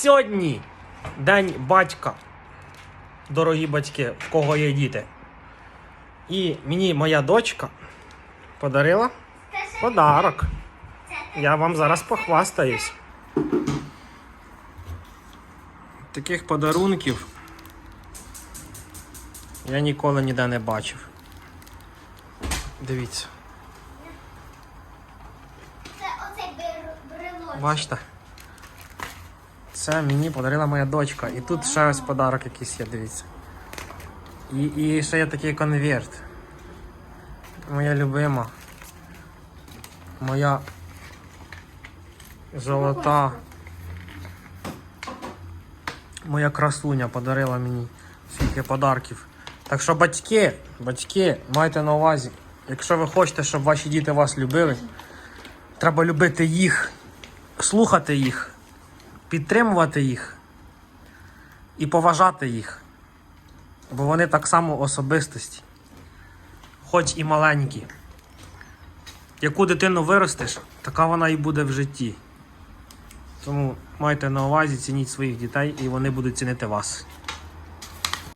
сьогодні день батька. Дорогі батьки, в кого є діти. І мені моя дочка подарила подарок. Я вам зараз похвастаюсь. Таких подарунків я ніколи ніде не бачив. Дивіться, Це оцей бир- бачите? Це мені подарила моя дочка. І тут ще ось подарок якийсь є, дивіться. І, і ще є такий конверт. Моя любима. Моя золота. Моя красуня подарила мені стільки подарків. Так що батьки, батьки, майте на увазі, якщо ви хочете, щоб ваші діти вас любили, треба любити їх, слухати їх, підтримувати їх і поважати їх. Бо вони так само особистості, хоч і маленькі. Яку дитину виростеш, така вона і буде в житті. Тому майте на увазі, цініть своїх дітей і вони будуть цінити вас.